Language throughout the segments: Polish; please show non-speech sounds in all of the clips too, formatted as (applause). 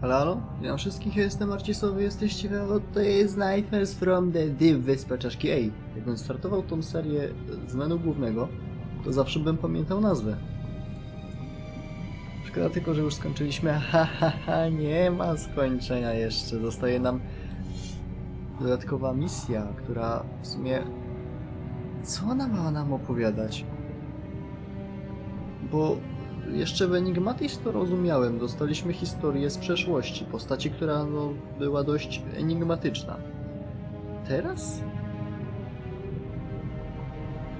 Halo, halo? Witam wszystkich, ja jestem Marcisowy, jesteście w to jest Nightmares from the Deep Wyspa Czaszki. Ej, jakbym startował tą serię z menu głównego, to zawsze bym pamiętał nazwę. Szkoda tylko, że już skończyliśmy. (laughs) Ha, ha, ha, nie ma skończenia jeszcze. Zostaje nam dodatkowa misja, która w sumie... Co ona ma nam opowiadać? Bo jeszcze w Enigmatis to rozumiałem. Dostaliśmy historię z przeszłości, postaci, która no, była dość enigmatyczna. Teraz?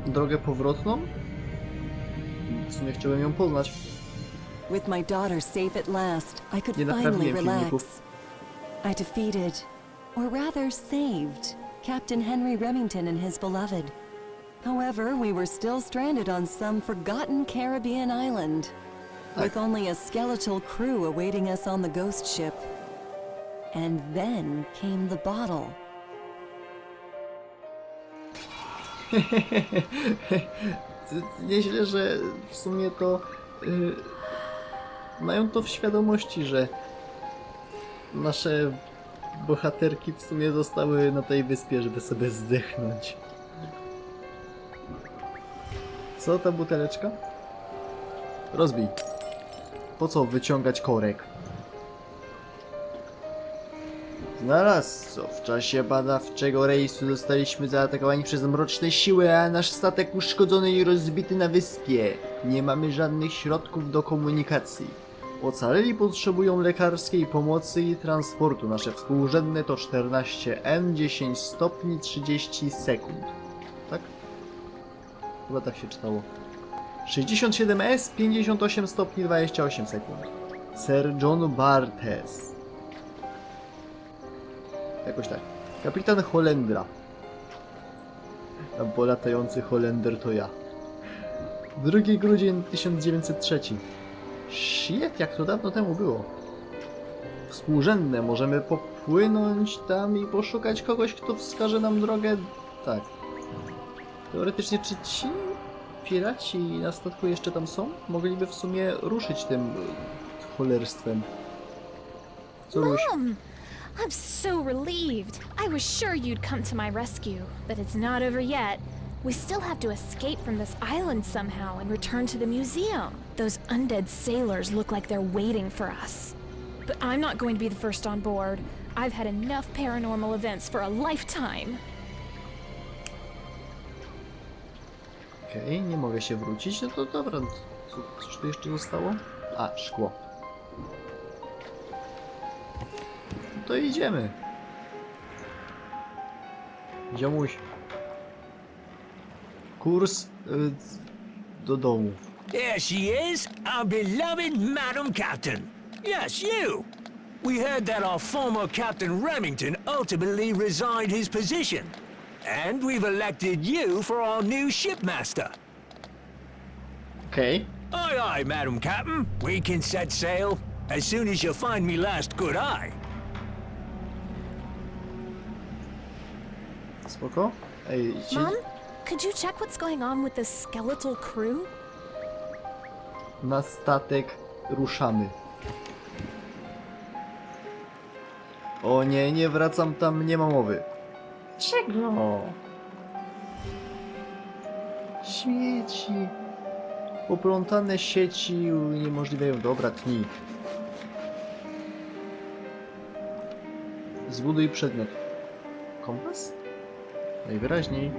Drogę powrotną? W sumie chciałem ją poznać. With my daughter safe at last, I could Nie finally relax. I defeated, or rather saved, Captain Henry Remington and his beloved. However, we were still stranded on some forgotten Caribbean island, with only a skeletal crew awaiting us on the ghost ship. And then came the bottle. (laughs) Nieźle, że w sumie to y, mają to w świadomości, że nasze bohaterki w sumie zostały na tej wyspie, żeby sobie zdechnąć. Co ta buteleczka? Rozbij. Po co wyciągać korek? Znalazł co? W czasie badawczego rejsu zostaliśmy zaatakowani przez mroczne siły, a nasz statek uszkodzony i rozbity na wyspie. Nie mamy żadnych środków do komunikacji. Ocaleli potrzebują lekarskiej pomocy i transportu. Nasze współrzędne to 14 N 10 stopni 30 sekund. Chyba tak się czytało. 67 S 58 stopni 28 sekund. Sir John Bartes. Jakoś tak. Kapitan Holendra. Bo latający Holender to ja. 2 grudzień 1903. Shit, jak to dawno temu było. Współrzędne, możemy popłynąć tam i poszukać kogoś, kto wskaże nam drogę. Tak. Teoretycznie, czy ci piraci na statku jeszcze tam są? Mogliby w sumie ruszyć tym e, cholerstwem. Co byś? Mom! I'm so relieved. I was sure you'd come to my rescue, but it's not over yet. We still have to escape from this island somehow and return to the museum. Those undead sailors look like they're waiting for us. But I'm not going to be the first on board. I've had enough paranormal events for a lifetime. Okej, nie mogę się wrócić, no to dobra. Co, coś tu jeszcze zostało? A, szkło. No to idziemy. Ziomuś. Kurs y, do domu. There she is, our beloved Madam Captain. Yes, you. We heard that our former Captain Remington ultimately resigned his position. And we've elected you for our new shipmaster. Okej. Aye, aye, Madam Captain. We can set sail as soon as you find me last good eye. Spoko. Ej, ci... Mom, could you check what's going on with the skeletal crew? na statek ruszamy. O nie, nie wracam tam, nie ma mowy. Czego? Śmieci. Poplątane sieci uniemożliwiają. Dobra, tnij. Zbuduj przedmiot. Kompas? Najwyraźniej.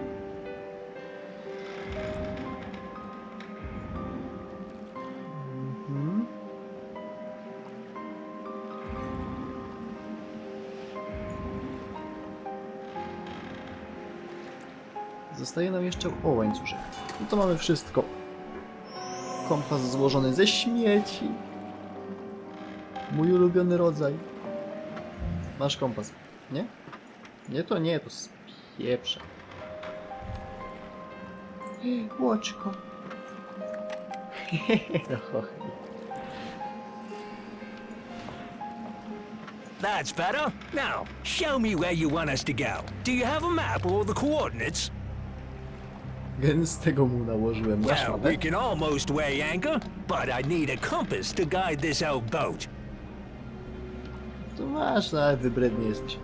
Zostaje nam jeszcze... O, łańcuszek. No to mamy wszystko. Kompas złożony ze śmieci. Mój ulubiony rodzaj. Masz kompas. Nie? Nie, to nie, to spieprze. Łoczko. (laughs) That's better. Now, show me where you want us to go. Do you have a map or the coordinates? Gęstego mu nałożyłem. Masz Well, mapę? we can almost weigh anchor, but I need a compass to guide this old boat. To masz, no ale wybredny jesteś.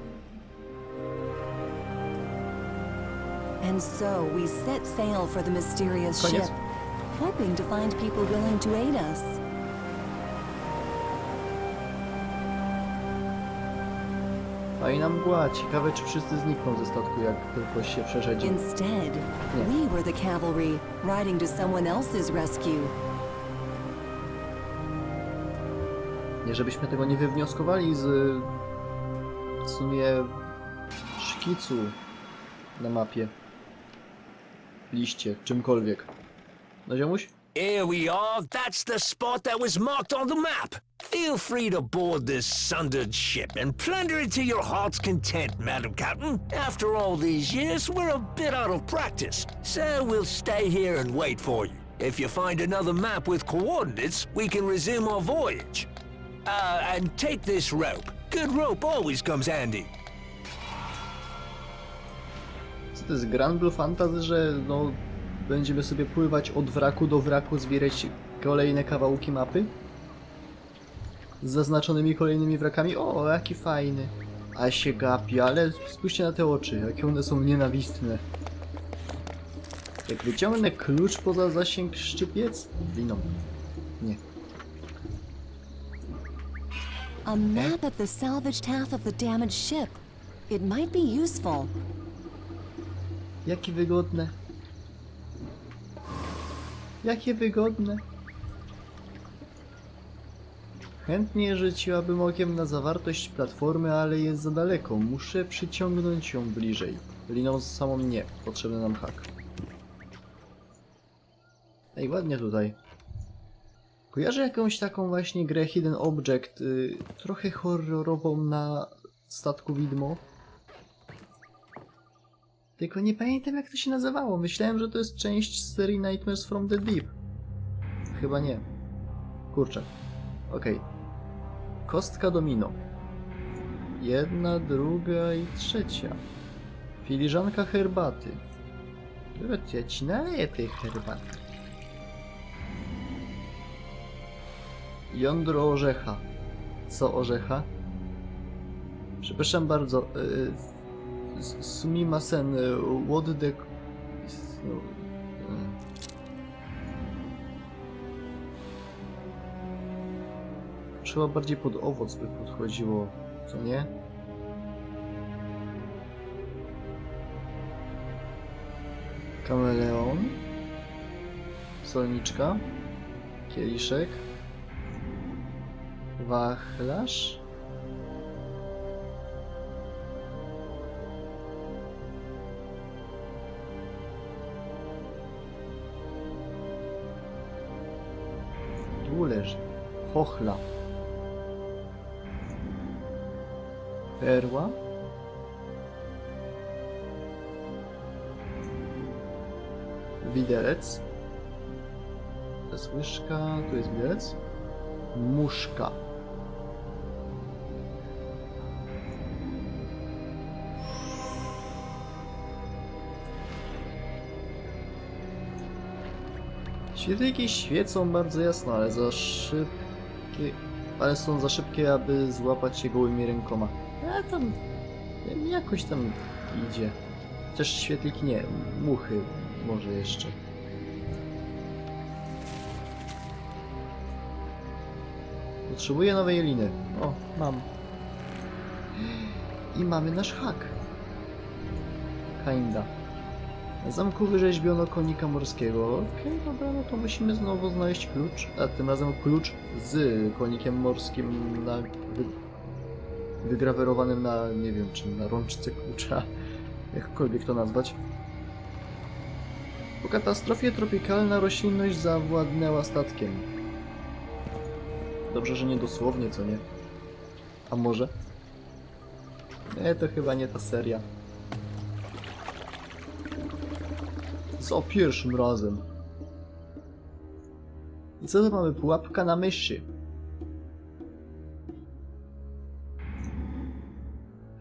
And so we set sail for the mysterious Koniec. ship, hoping to find people willing to aid us. Fajna mgła, ciekawe czy wszyscy znikną ze statku jak tylko się przeszedzi. Instead, we were the cavalry, riding to someone else's rescue. Nie żebyśmy tego nie wywnioskowali z w sumie szkicu na mapie. Liście, czymkolwiek. No ziomuś? Here we are. That's the spot that was marked on the map. Feel free to board this sundered ship and plunder it to your heart's content, Madam Captain. After all these years, we're a bit out of practice, so we'll stay here and wait for you. If you find another map with coordinates, we can resume our voyage. Uh, and take this rope. Good rope always comes handy. Co to jest Fantasy, że no będziemy sobie pływać od wraku do wraku, zbierać kolejne kawałki mapy? Z zaznaczonymi kolejnymi wrakami? O, jaki fajny. A się gapi, ale spójrzcie na te oczy, jakie one są nienawistne. Jak wyciągnę klucz poza zasięg szczypiec? Liną. Nie. A map of the salvaged half of the damaged ship. It might be useful. Jakie wygodne. Jakie wygodne. Chętnie rzuciłabym okiem na zawartość platformy, ale jest za daleko. Muszę przyciągnąć ją bliżej. Liną samą nie. Potrzebny nam hak. Ej, ładnie tutaj. Kojarzę jakąś taką właśnie grę Hidden Object, y, trochę horrorową na statku widmo. Tylko nie pamiętam jak to się nazywało. Myślałem, że to jest część serii Nightmares from the Deep. Chyba nie. Kurczę. Okej. Kostka domino. Jedna, druga i trzecia. Filiżanka herbaty. Dobra, ja ci naleję tej herbaty. Jądro orzecha. Co orzecha? Przepraszam bardzo. y, S- Sumimasen, y, what the... no, mm. Chyba bardziej pod owoc by podchodziło, co nie? Kameleon. Solniczka. Kieliszek. Wachlarz. Tu leży. Chochla. Perła. Widelec. To jest łyżka, tu jest widelec. Muszka. Świetliki świecą bardzo jasno, ale za szybkie... Ale są za szybkie, aby złapać je gołymi rękoma. A tam... Jakoś tam idzie. Chociaż świetliki nie, muchy może jeszcze. Potrzebuję nowej liny. O, mam. I mamy nasz hak. Kinda. Zamku wyrzeźbiono konika morskiego. Okej, dobra, no to musimy znowu znaleźć klucz. A tym razem klucz z konikiem morskim na... Wy... wygrawerowanym na, nie wiem, czy na rączce klucza. (laughs) Jakkolwiek to nazwać. Po katastrofie tropikalna roślinność zawładnęła statkiem. Dobrze, że nie dosłownie, co nie? A może? Nie, to chyba nie ta seria. Za pierwszym razem. I co to mamy? Pułapka na myszy.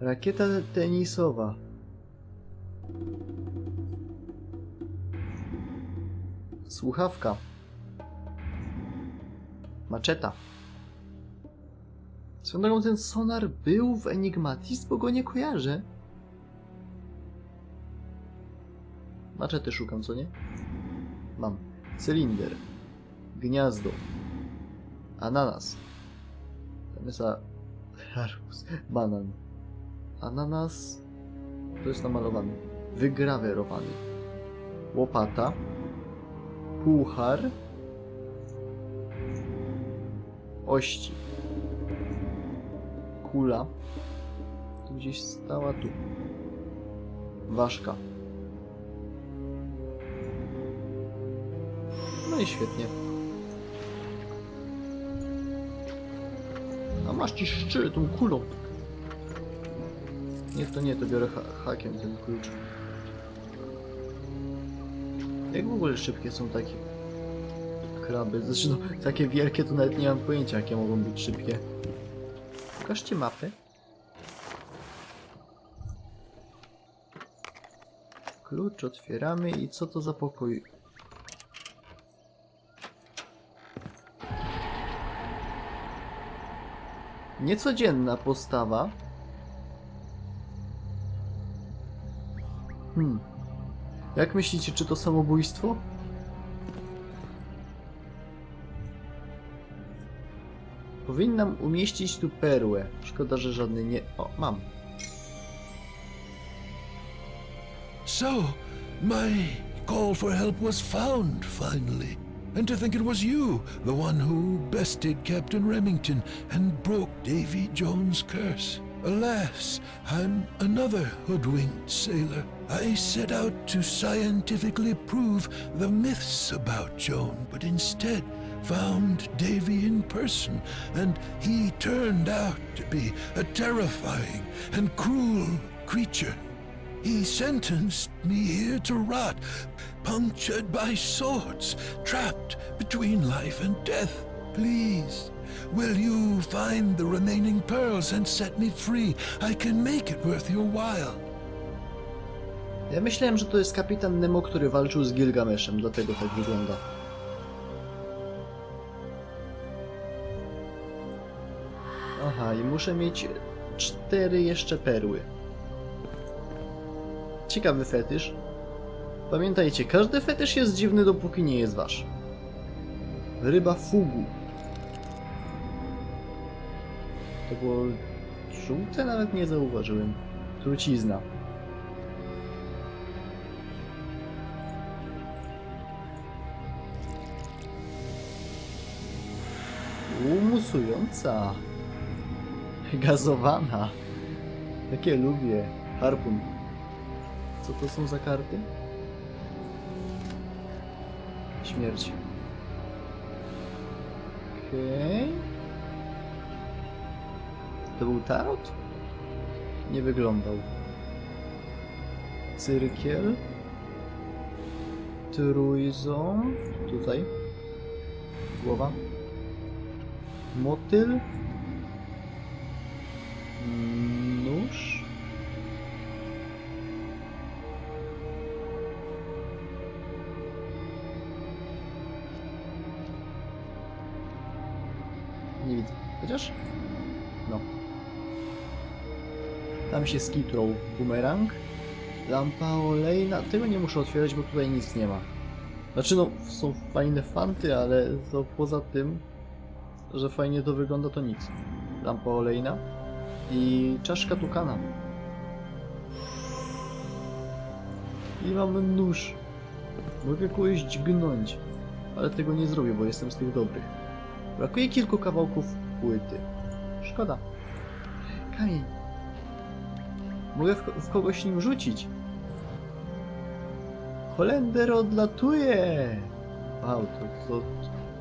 Rakieta tenisowa. Słuchawka. Maczeta. Swoją drogą ten sonar był w Enigmatis, bo go nie kojarzę. Maczety szukam, co nie? Mam. Cylinder. Gniazdo. Ananas. Tam jest. Arbuz. Banan. Ananas... To jest namalowany. Wygrawerowany. Łopata. Puchar. Ości. Kula. Tu gdzieś stała tu. Ważka. No i świetnie. A masz ci szczyl tą kulą. Nie, to nie, to biorę ha hakiem ten klucz. Jak w ogóle szybkie są takie kraby? Znaczy no, takie wielkie to nawet nie mam pojęcia jakie mogą być szybkie. Pokażcie mapę. Klucz otwieramy i co to za pokój? Niecodzienna postawa. Hmm. Jak myślicie, czy to samobójstwo? Powinnam umieścić tu perłę. Szkoda, że żadnej nie... O, mam. So, my call for help was found finally. And to think it was you, the one who bested Captain Remington and broke Davy Jones' curse. Alas, I'm another hoodwinked sailor. I set out to scientifically prove the myths about Joan, but instead found Davy in person, and he turned out to be a terrifying and cruel creature. He sentenced me here to rot, punctured by swords, trapped between life and death. Please, will you find the remaining pearls and set me free? I can make it worth your while. Ja myślałem, że to jest kapitan Nemo, który walczył z Gilgameszem, dlatego tak wygląda. Aha, i muszę mieć cztery jeszcze perły. Ciekawy fetysz. Pamiętajcie, każdy fetysz jest dziwny, dopóki nie jest wasz. Ryba fugu. To było żółte? Nawet nie zauważyłem. Trucizna. Umusująca. Gazowana. Takie lubię. Harpun. Co to są za karty? Śmierć. Okej. To był tarot? Nie wyglądał. Cyrkiel. Trójząb. Tutaj. Głowa. Motyl. Mm, No. Tam się skitrą bumerang. Lampa olejna. Tego nie muszę otwierać, bo tutaj nic nie ma. Znaczy no, są fajne fanty, ale to poza tym, że fajnie to wygląda, to nic. Lampa olejna i czaszka tukana. I mam nóż. Mogę kogoś dźgnąć, ale tego nie zrobię, bo jestem z tych dobrych. Brakuje kilku kawałków płyty. Szkoda. Kamień. Mogę w, ko- w kogoś nim rzucić. Holender odlatuje! Wow, to, to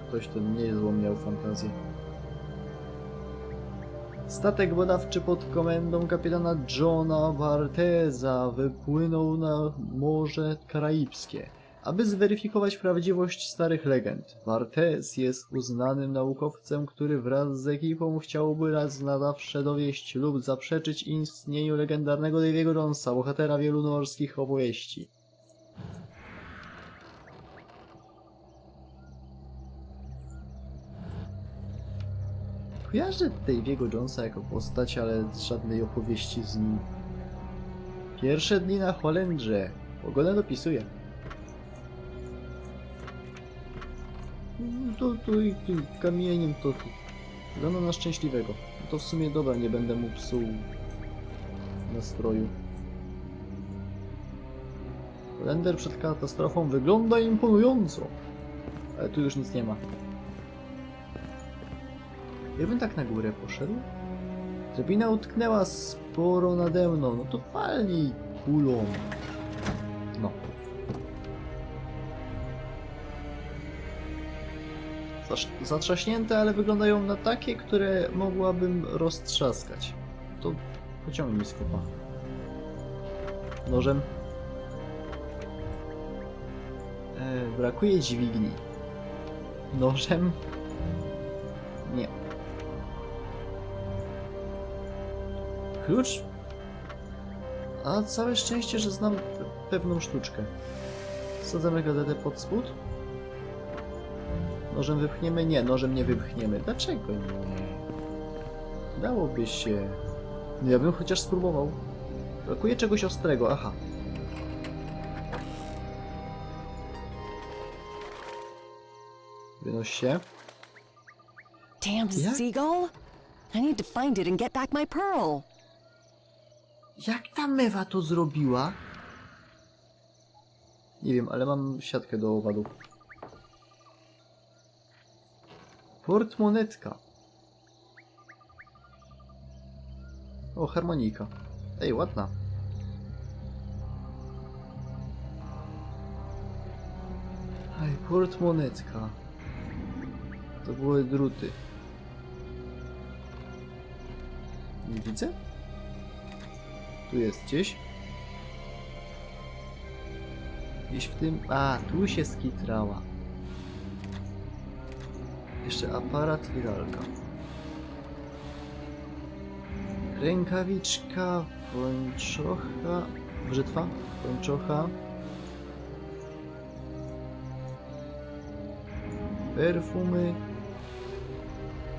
ktoś ten niezłą miał fantazję. Statek badawczy pod komendą kapitana Johna Barteza wypłynął na Morze Karaibskie, aby zweryfikować prawdziwość starych legend. Bartez jest uznanym naukowcem, który wraz z ekipą chciałby raz na zawsze dowieść lub zaprzeczyć istnieniu legendarnego Davy'ego Jonesa, bohatera wielu norskich opowieści. Kojarzę Davy'ego Jonesa jako postać, ale żadnej opowieści z nim. Pierwsze dni na Holendrze. Pogoda dopisuje. No To, i tym kamieniem to... Wygląda na szczęśliwego. No to w sumie dobra, nie będę mu psuł nastroju. Holender przed katastrofą wygląda imponująco. Ale tu już nic nie ma. Jakbym tak na górę poszedł? Drabina utknęła sporo nade mną, no to pali kulą. Zatrzaśnięte, ale wyglądają na takie, które mogłabym roztrzaskać. To pociągnij skopa. Nożem. E, brakuje dźwigni. Nożem? Nie. Klucz? A całe szczęście, że znam pe- pewną sztuczkę. Wsadzamy gazetę pod spód? Nożem wypchniemy? Nie, nożem nie wypchniemy. Dlaczego nie? Dałoby się. No ja bym chociaż spróbował. Brakuje czegoś ostrego, aha. Wynoś się. Yeah? seagull! I need to find it and get back my pearl. Jak ta mewa to zrobiła? Nie wiem, ale mam siatkę do owadów. Portmonetka. O, harmonika. Ej, ładna. Ej, portmonetka. To były druty. Nie widzę? Tu jest gdzieś. Gdzieś w tym... A, tu się skitrała. Jeszcze aparat i lalka. Rękawiczka, pończocha... Brzytwa? Pończocha. Perfumy.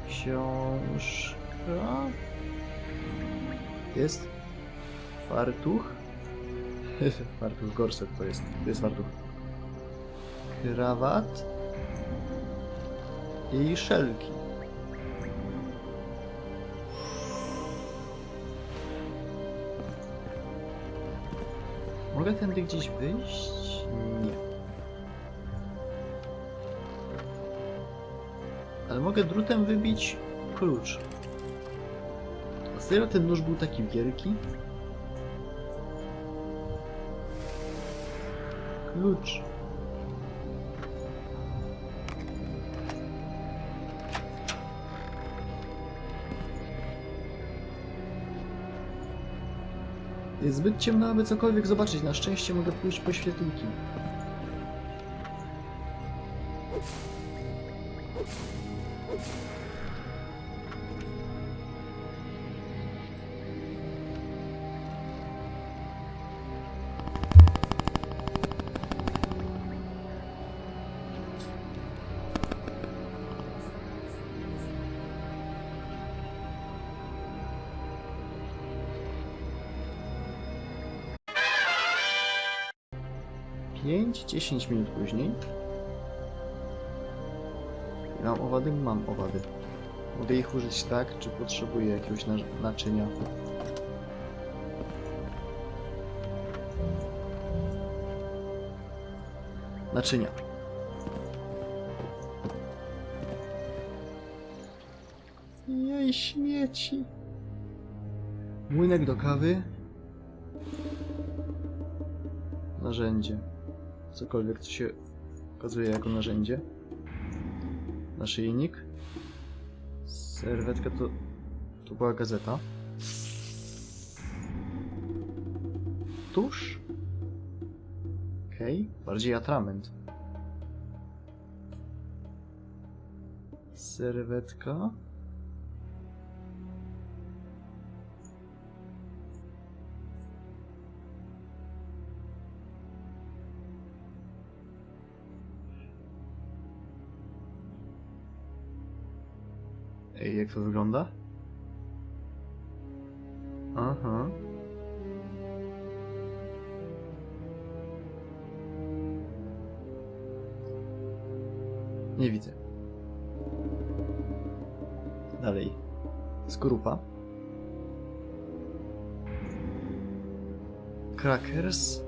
Książka. Jest. Fartuch? (laughs) fartuch, gorset to jest. To jest fartuch. Krawat. I szelki. Mogę tędy gdzieś wyjść? Nie. Ale mogę drutem wybić klucz. A serio ten nóż był taki wielki? Klucz. Jest zbyt ciemno, aby cokolwiek zobaczyć. Na szczęście mogę pójść po świetliki. Pięć, 10 minut później. Mam owady? Mam owady. Mogę ich użyć tak, czy potrzebuję jakiegoś na naczynia? Naczynia. Jej śmieci. Młynek do kawy. Narzędzie. Cokolwiek, co się okazuje jako narzędzie. Naszyjnik. Serwetka to... To była gazeta. Tusz? Okej, bardziej atrament. Serwetka. Ej, jak to wygląda? Aha. Nie widzę. Dalej. Skorupa. Crackers.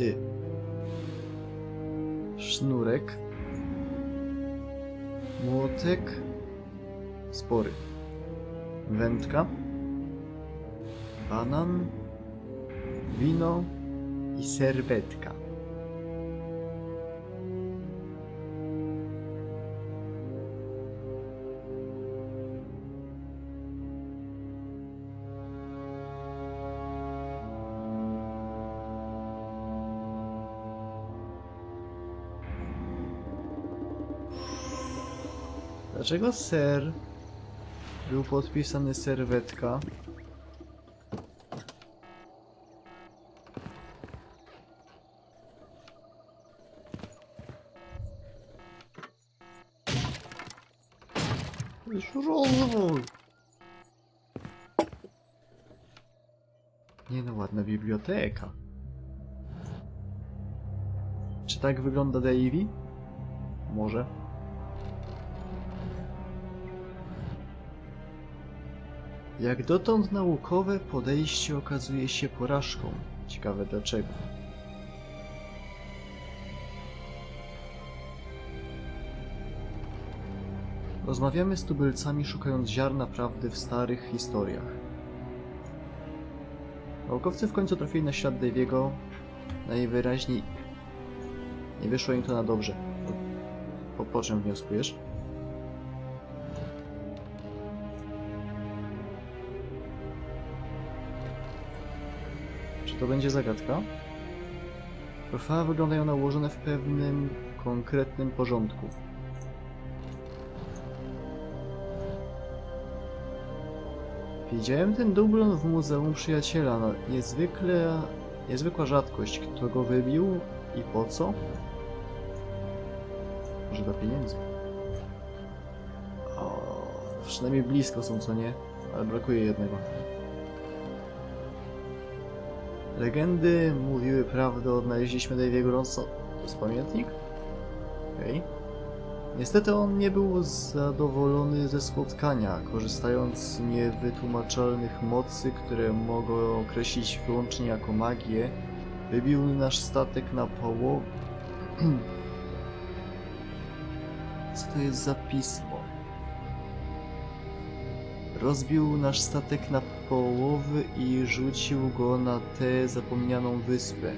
Y. Sznurek. Młotek. Spory. Wędka. Banan. Wino. I serwetka. Dlaczego ser był podpisany serwetka? Rozwój! Nie no, ładna biblioteka. Czy tak wygląda Davy? Może. Jak dotąd naukowe podejście okazuje się porażką. Ciekawe dlaczego. Rozmawiamy z tubylcami szukając ziarna prawdy w starych historiach. Naukowcy w końcu trafili na ślad Daviego. Najwyraźniej nie wyszło im to na dobrze. Po, po, czym wnioskujesz? To będzie zagadka? Profile wyglądają na ułożone w pewnym konkretnym porządku. Widziałem ten dublon w Muzeum Przyjaciela. No, niezwykle, niezwykła rzadkość. Kto go wybił i po co? Może dla pieniędzy. O, przynajmniej blisko są, co nie? Ale brakuje jednego. Legendy mówiły prawdę, odnaleźliśmy Daviego Ronsa. To jest pamiętnik? Okej. Niestety on nie był zadowolony ze spotkania, korzystając z niewytłumaczalnych mocy, które mogą określić wyłącznie jako magię, wybił nasz statek na połowę. (clears throat) Co to jest za pismo? Rozbił nasz statek na połowy i rzucił go na tę zapomnianą wyspę.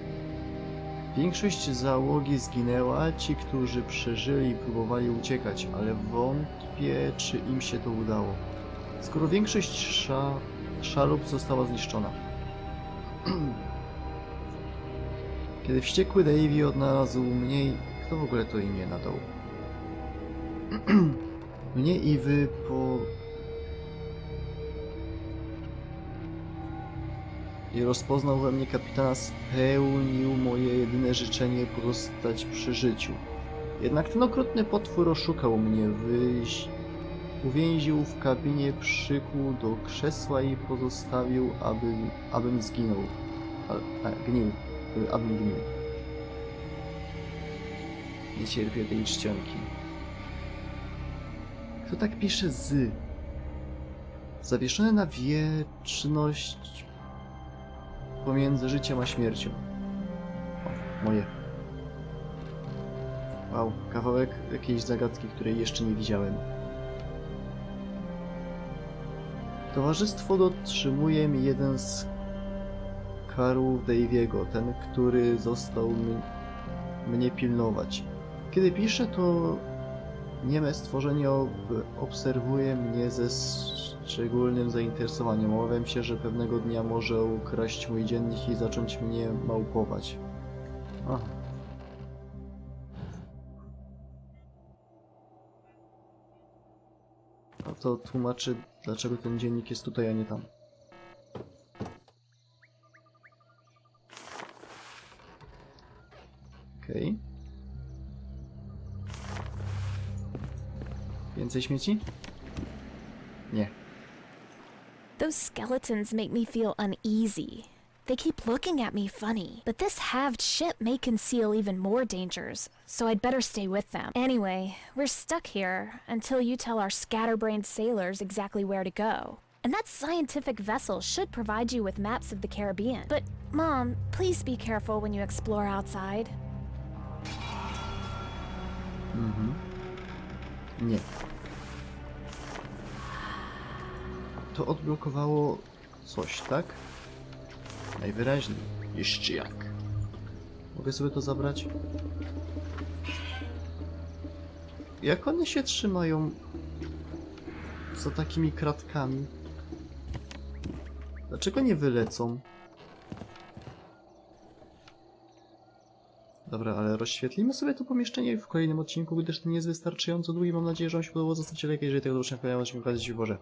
Większość załogi zginęła, ci, którzy przeżyli, próbowali uciekać, ale wątpię, czy im się to udało. Skoro większość sza... szalup została zniszczona. (clears throat) Kiedy wściekły Davy odnalazł mnie, kto w ogóle to imię nadał? mnie i wy po... i rozpoznał we mnie kapitana, spełnił moje jedyne życzenie pozostać przy życiu. Jednak ten okrutny potwór oszukał mnie, wyś... uwięził w kabinie, przykuł do krzesła i pozostawił, aby, abym zginął. A, a, gnił. Y, Abym gnił. Nie cierpię tej czcionki. Kto tak pisze z? Zawieszony na wieczność pomiędzy życiem a śmiercią. O, moje. Wow, kawałek jakiejś zagadki, której jeszcze nie widziałem. Towarzystwo dotrzymuje mi jeden z karłów Daviego, ten, który został mnie pilnować. Kiedy piszę, to nieme stworzenie ob obserwuje mnie ze szczególnym zainteresowaniem. Obawiam się, że pewnego dnia może ukraść mój dziennik i zacząć mnie małpować. Aha. A to tłumaczy, dlaczego ten dziennik jest tutaj, a nie tam. Okej. Więcej śmieci? Nie. Those skeletons make me feel uneasy. They keep looking at me funny. But this halved ship may conceal even more dangers, so I'd better stay with them. Anyway, we're stuck here until you tell our scatterbrained sailors exactly where to go. And that scientific vessel should provide you with maps of the Caribbean. But, Mom, please be careful when you explore outside. Mm-hmm. Nie. To odblokowało coś, tak? Najwyraźniej. Jeszcze jak. Mogę sobie to zabrać? Jak one się trzymają za takimi kratkami? Dlaczego nie wylecą? Dobra, ale rozświetlimy sobie to pomieszczenie w kolejnym odcinku, gdyż ten jest wystarczająco długi. Mam nadzieję, że on się podobał. Zostawcie lajka, jeżeli tego do zobaczenia w kolejnym odcinku. Boże.